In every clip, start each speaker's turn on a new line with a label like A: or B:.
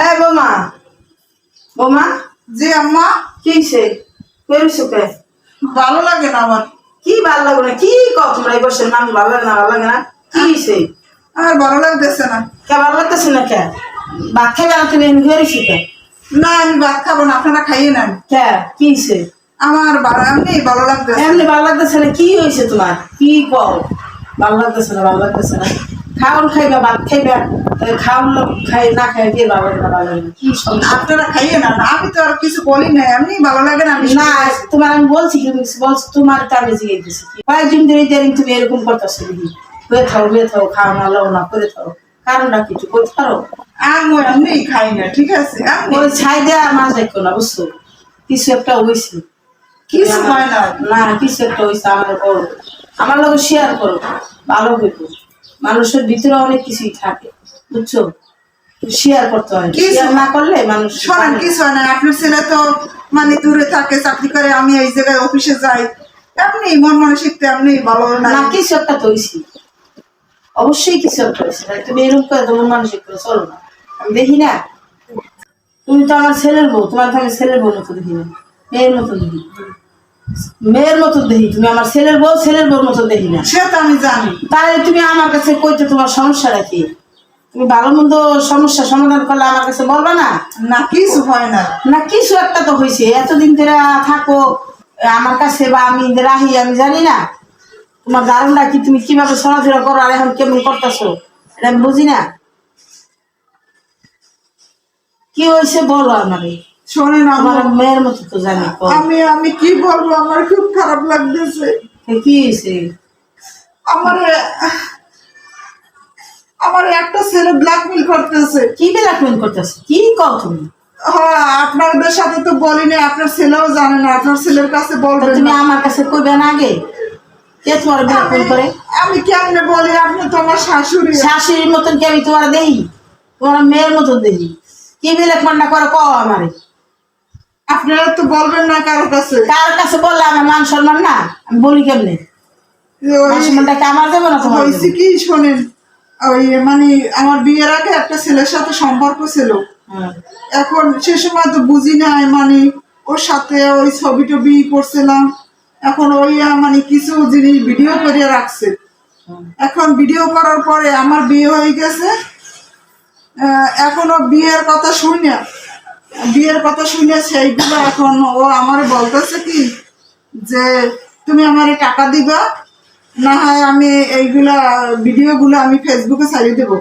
A: এ বোমা। বোমা?
B: জি আম্মা।
A: কি সে কে?
B: ভালো লাগে না আমার।
A: কি ভালো লাগবে না? কি কও তোমরা এই বছর মানুষ ভালো লাগে না ভালো লাগে না? কি সে
B: আমার ভালো লাগতেছে না।
A: কে ভালো লাগতেছে না কে? ভাত খাইবে না তুমি? করিস কে?
B: না আমি ভাত খাব না আপনারা খাইয়ে নেন।
A: কে? কি সে
B: আমার ভালো এমনি ভালো লাগতেছে।
A: এমনি ভালো লাগতেছে না? কি হয়েছে তোমার? কি কও? ভালো লাগতেছে না ভালো লাগতেছে না। খাওয়ান খাইবা ভাত খাইবা খাওয়ান খাই না খাই দিয়ে ভালো লাগে না না
B: আপনারা খাইয়ে নেন আমি তো আর কিছু বলি না এমনি ভালো লাগে না
A: না তোমার আমি বলছি কি বলছো তোমার তো আমি জিজ্ঞেস দিছি কয়েকদিন ধরে ইদানিং তুমি এরকম করতেছো দিদি হয়ে থাও হয়ে থাও খাও না লো না করে থাও। কারণটা কিছু করতে পারো?
B: আমি এমনি খাই না ঠিক আছে আমি
A: ওই ছাই দেওয়া মাছ দেখো না বুঝছ? কিছু একটা হয়েছে
B: কিছু হয় না।
A: না কিছু একটা হয়েছে আমার আমার লোক শেয়ার করো ভালো হইব। মানুষের ভিতরে অনেক কিছুই থাকে বুঝছ? শেয়ার করতে হয়
B: কিছু-
A: শেয়ার না করলে মানুষ মানে-
B: কিছু হয় না আপনার ছেলে তো মানে দূরে থাকে চাকরি করে আমি এই জায়গায় অফিসে যাই। এমনি মন মনে শিখতে এমনি ভালো
A: না।
B: না
A: কিছু একটা তো হয়েছি অবশ্যই কিছু একটা হয়েছে তুমি এরকম করে তোমার মানসিক করে চলো না। আমি দেখি না। তুমি তো আমার ছেলের বউ তোমার তো আমি ছেলের বউ মতো দেখি না। মেয়ের মতো দেখি। মেয়ের মতো দেখি তুমি আমার ছেলের বউ ছেলের বউর মতো দেখি না।
B: সে তো আমি জানি।
A: তাহলে তুমি আমার কাছে কইতে তোমার সমস্যাটা কি? তুমি ভালো মন্দ সমস্যা সমাধান করলে আমার কাছে বলবা না?
B: না কিছু হয় না।
A: না কিছু একটা তো হয়েছে এতদিন ধরে থাকো আমার কাছে বা আমি রাহি আমি জানি না। তোমার ধারণা কি? তুমি কীভাবে চলাফেরা করো আর এখন কেমন করতেছো? এটা আমি বুঝি না। কি হয়েছে বলো আমারে?
B: শোনেন
A: আমার মেয়ের মতো তো জানি
B: আমি আমি কি বলব? আমার খুব খারাপ লাগতেছে।
A: কি হয়েছে
B: আমার আমার একটা ছেলে ব্ল্যাকমেল করতেছে।
A: কি ব্ল্যাকমেল করতেছো? কি কও তুমি?
B: হ্যাঁ আপনাদের সাথে তো বলিনি আপনার ছেলেও জানে না আপনার ছেলের কাছে
A: তা
B: বলবেন
A: তুমি আমার কাছে কইবে না আগে? কে তোমার ব্ল্যাকমেল করে?
B: আমি- আমি কেমনে বলি? আপনি তো আমার শাশুড়ি।
A: শাশুড়ির মতন কি আমি তোমার দেই? তোমার মেয়ের মতন দেই? কি ব্ল্যাকমেলটা করে কও আমারে?
B: আপনারা তো বলবেন না কারও কাছে।
A: কার কাছে বললে আমার মান সম্মান না? আমি বলি কেমনে? মান সম্মানটা আমার দেবো না তোমার
B: হয়েছে কি শোনেন ওই মানে আমার বিয়ের আগে একটা ছেলের সাথে সম্পর্ক ছিল। এখন সে সময় তো বুঝি নাই মানে ওর সাথে ওই ছবি টবি করছিলাম। এখন ওই মানে কিছু জিনিস ভিডিও করে রাখছে। এখন ভিডিও করার পরে আমার বিয়ে হয়ে গেছে। এখনও বিয়ের কথা শুনি না। বিয়ের কথা শুনে সেইগুলো এখন ও আমার বলতেছে কি যে তুমি আমারে টাকা দিবা না হয় আমি এইগুলা ভিডিওগুলো আমি ফেসবুকে ছাড়িয়ে দেবো।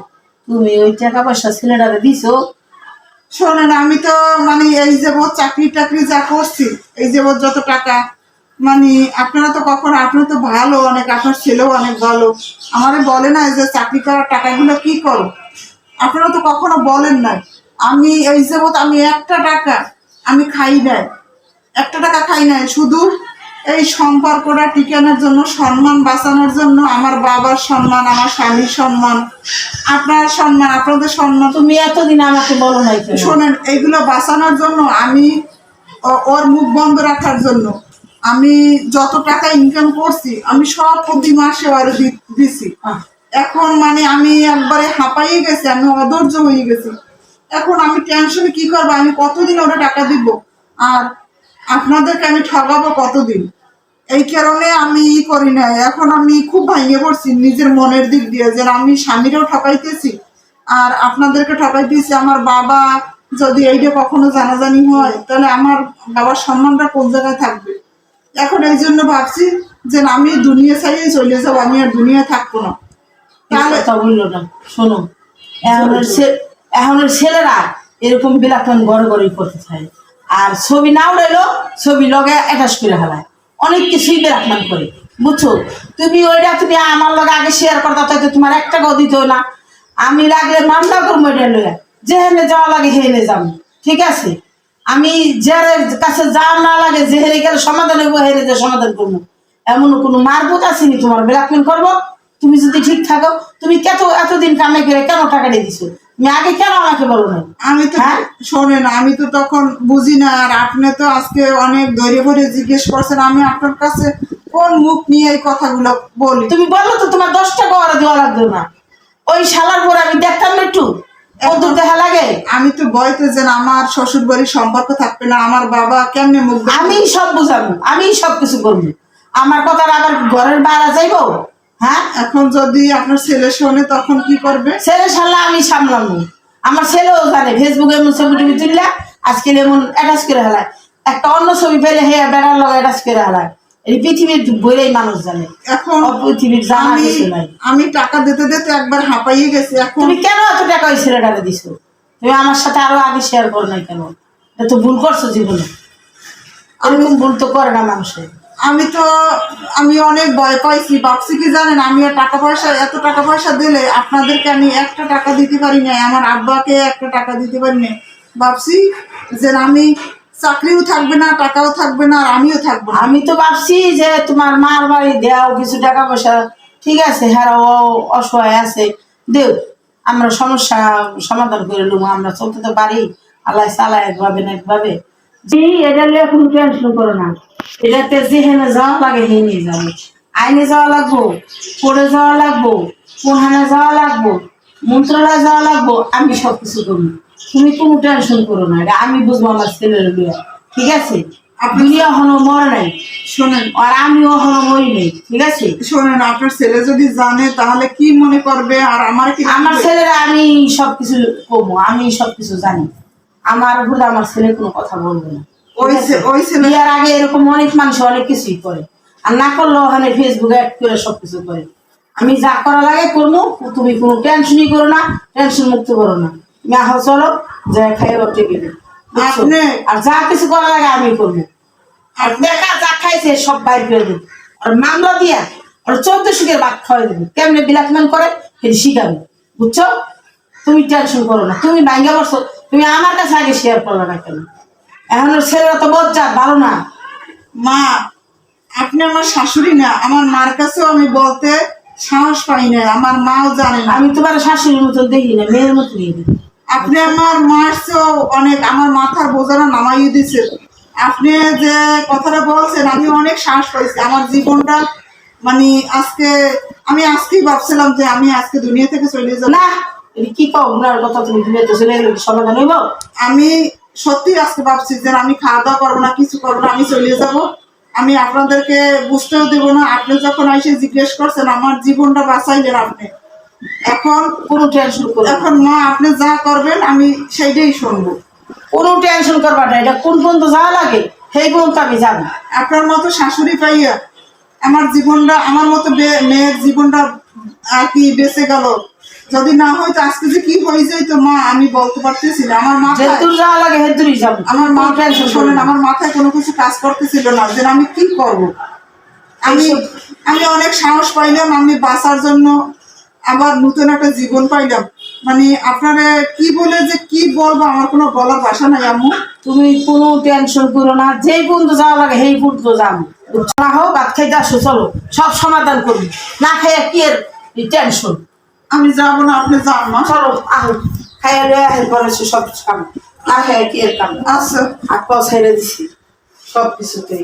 A: তুমি ওই টাকা পয়সা ছেলেটারে দিছো?
B: শোনেন আমি তো মানে এই যে বোধ চাকরি টাকরি যা করছি এই যে বোধ যত টাকা মানে আপনারা তো কখন আপনি তো ভালো অনেক আপনার ছেলেও অনেক ভালো। আমারে বলে না যে চাকরি করার টাকাগুলো কি করো? আপনারা তো কখনো বলেন না আমি এই যে বোধ আমি একটা টাকা আমি খাই নাই। একটা টাকা খাই নাই শুধু এই সম্পর্কটা টিকানোর জন্য সম্মান বাঁচানোর জন্য আমার বাবার সম্মান আমার স্বামীর সম্মান আপনার সম্মান আপনাদের সম্মান।
A: তুমি এতদিন আমাকে বলো নাই
B: শোনেন এগুলো বাঁচানোর জন্য আমি ওর মুখ বন্ধ রাখার জন্য আমি যত টাকা ইনকাম করছি আমি সব প্রতি মাসে দি- দিছি। এখন মানে আমি একবারে হাঁপাইয়ে গেছি আমি অধৈর্য হয়ে গেছি। এখন আমি টেনশনে কি করব? আমি কতদিন ওরা টাকা দিব? আর আপনাদেরকে আমি ঠকাবো কতদিন? এই কারণে আমি ই করি না এখন আমি খুব ভাঙিয়ে পড়ছি নিজের মনের দিক দিয়ে যে আমি স্বামীরাও ঠকাইতেছি আর আপনাদেরকে ঠকাইতেছি। আমার বাবা যদি এইটা কখনো জানাজানি হয় তাহলে আমার বাবার সম্মানটা কোন জায়গায় থাকবে? এখন এই জন্য ভাবছি যে আমি দুনিয়া ছাড়িয়ে চলে যাব। আমি আর দুনিয়া থাকব না। তাহলে
A: শোনো এখনের ছেলেরা এরকম বিলাপন গড় গড়ি করতে চায় আর ছবি না উড়াইলো ছবি লগে অ্যাটাচ করে ফেলায়। অনেক কিছুই বেরাকমান করে। বুঝছ? তুমি ওইটা তুমি আমার লগে আগে শেয়ার করতে তাই তো তোমার একটা টাকাও দিত না। আমি লাগলে মামলা করব এটা লইয়া। যেহেনে যাওয়া লাগে হেনে যাব ঠিক আছে? আমি যার কাছে যাওয়া না লাগে যে হেরে গেলে সমাধান হইব, হেনে যে সমাধান করব। এমন কোনো মারবুত আসেনি তোমার ব্ল্যাকমেল করব? তুমি যদি ঠিক থাকো, তুমি কত, এতদিন কামে করে কেন টাকা দিয়ে দিছো? তুমি আগে কেন আমাকে বলো না?
B: আমি তো
A: হ্যাঁ?
B: শোনেন আমি তো তখন বুঝি না আর আপনি তো আজকে অনেক ধৈর্য ভরে জিজ্ঞেস করছেন আমি আপনার কাছে কোন মুখ নিয়ে এই কথাগুলো বলি?
A: তুমি বলল তো তোমার দশ টাকা ওরা দেওয়া লাগতো না। ওই শালার পরে আমি দেখতাম না একটু। কত দেখা লাগে?
B: আমি তো বইতে যে আমার শ্বশুর বাড়ির সম্পর্ক থাকবে না আমার বাবা কেমনে মুখ?
A: আমি সব বুঝাবো আমি সব কিছু করব। আমার কথা আবার ঘরের বাইরে যাইবো? হ্যাঁ
B: এখন যদি আপনার ছেলে শোনে তখন কি করবে?
A: ছেলে সাল্লা আমি সামলাবো। আমার ছেলেও জানে ফেসবুকে এমন ছবি টবি তুললা আজকে এমন অ্যাটাচ করে হেলায় একটা অন্য ছবি পেলে হে বেড়ার লগে অ্যাটাচ করে হেলায় এই পৃথিবীর বইলেই মানুষ জানে।
B: এখন
A: পৃথিবীর জানা
B: আমি
A: কিছু নাই।
B: আমি টাকা দিতে দিতে একবার হাঁপাইয়ে গেছি এখন
A: তুমি কেন এত টাকা ওই ছেলেটাকে দিছো? তুমি আমার সাথে আরও আগে শেয়ার করো নাই কেন? এটা তো ভুল করছ জীবনে। এরকম ভুল তো করে না মানুষের
B: আমি তো আমি অনেক ভয় পাইছি। ভাবছি কি জানেন আমি আর টাকা পয়সা এত টাকা পয়সা দিলে আপনাদেরকে আমি একটা টাকা দিতে পারি না আমার আব্বাকে একটা টাকা দিতে পারি না ভাবছি যে আমি চাকরিও থাকবে না টাকাও থাকবে না আর আমিও থাকব
A: আমি তো ভাবছি যে তোমার মার বাড়ি দেও কিছু টাকা পয়সা ঠিক আছে হ্যাঁ ও অসহায় আছে দেও আমরা সমস্যা সমাধান করে নেব আমরা চলতে তো পারি আল্লাহ চালায় একভাবে না একভাবে। জি এটা নিয়ে কোনো টেনশন করো না। এটাতে যেখানে যাওয়া লাগে হেনে যাব আইনে যাওয়া লাগবো পড়ে যাওয়া লাগবো কোনখানে যাওয়া লাগবো মন্ত্রালয়ে যাওয়া লাগবো আমি সব কিছু করব। তুমি কোনো টেনশন করো না এটা আমি বুঝব আমার ছেলের বিয়ে। ঠিক আছে? দুনিয়া হলো মরে নাই
B: শোনেন
A: আর আমিও হলো মরি নেই ঠিক আছে?
B: শোনেন আপনার ছেলে যদি জানে তাহলে কি মনে করবে? আর আমার কি
A: আমার ছেলেরা আমি সবকিছু করব আমি সবকিছু জানি। আমার ভুলে আমার ছেলে কোনো কথা বলবে না।
B: ওই ওই ছেলে
A: বিয়ার আগে এরকম অনেক মানুষ অনেক কিছুই করে। আর না করলেও ওখানে ফেসবুকে অ্যাড করে সবকিছু করে। আমি যা করা লাগে করব তুমি কোনো টেনশনই করো না টেনশন মুক্ত করো না। তুমি আহ চলো যা খাই টেবিলে আর যা কিছু করা লাগে আমি করব। আর দেখা যা খাইছে সব বাইর করে দেবো। আর মামলা দিয়া আর চোদ্দ সুখের ভাত খাওয়াই দেবো। কেমনে ব্ল্যাকমেল করে সেটা শিখাবে। বুঝছ? তুমি টেনশন করো না। তুমি ভাঙ্গা বসছো তুমি আমার কাছে আগে শেয়ার করল না কেন? এখন ছেলেরা তো বজ্জা ভালো না।
B: মা আপনি আমার শাশুড়ি না আমার মার কাছেও আমি বলতে সাহস পাই না আমার মাও জানে না।
A: আমি তোমার শাশুড়ির মতন দেখি না মেয়ের মতন দেখি
B: আপনি আমার মার চেয়েও অনেক আমার মাথার বোঝানো নামাইয়ে দিছে। আপনি যে কথাটা বলছেন আমি অনেক সাহস পাইছি। আমার জীবনটা মানে আজকে আমি আজকেই ভাবছিলাম যে আমি আজকে দুনিয়া থেকে চলে যাব।
A: না কি কথা তুমি তুমি তো ছেলে গেলে সমাধান হইব?
B: আমি সত্যি আজকে ভাবছি যে আমি খাওয়া দাওয়া করব না কিছু করব না আমি চলে যাব। আমি আপনাদেরকে বুঝতেও দেবো না আপনি যখন এসে জিজ্ঞেস করছেন আমার জীবনটা বাঁচাইলেন আপনি। এখন
A: কোনো টেনশন করো না।
B: এখন মা আপনি যা করবেন আমি সেইটাই শুনব।
A: কোনো টেনশন করবা না এটা কোন পর্যন্ত যা লাগে সেই পর্যন্ত আমি যাব
B: আপনার মতো শাশুড়ি পাইয়া আমার জীবনটা আমার মতো মেয়ের জীবনটা আর কি বেঁচে গেল? যদি না হয়তো আজকে যে কি হয়ে যায় তো মা আমি বলতে পারতেছি না। আমার মাথায়
A: যাওয়া লাগে হেতুরই যাব।
B: আমার মা শোনেন আমার মাথায় কোনো কিছু কাজ করতেছিল না যে আমি কি করব? আমি আমি অনেক সাহস পাইলাম আমি বাঁচার জন্য আবার নতুন একটা জীবন পাইলাম। মানে আপনারা কি বলে যে কি বলব আমার কোনো বলার ভাষা নাই আম্মু।
A: তুমি কোনো টেনশন করো না যেই পর্যন্ত যাওয়া লাগে সেই পর্যন্ত যাব না হোক ভাত খাইতে আসো চলো। সব সমাধান করবি। না খাইয়া কি এর টেনশন
B: আমি যাব না আপনি যান না।
A: চলো আহো। খাইয়া লয়ে আহের পরে সব কাম না খাইয়া কি এর কাম
B: আচ্ছা।
A: হাত পাও ছেড়ে দিছি। সব কিছুতেই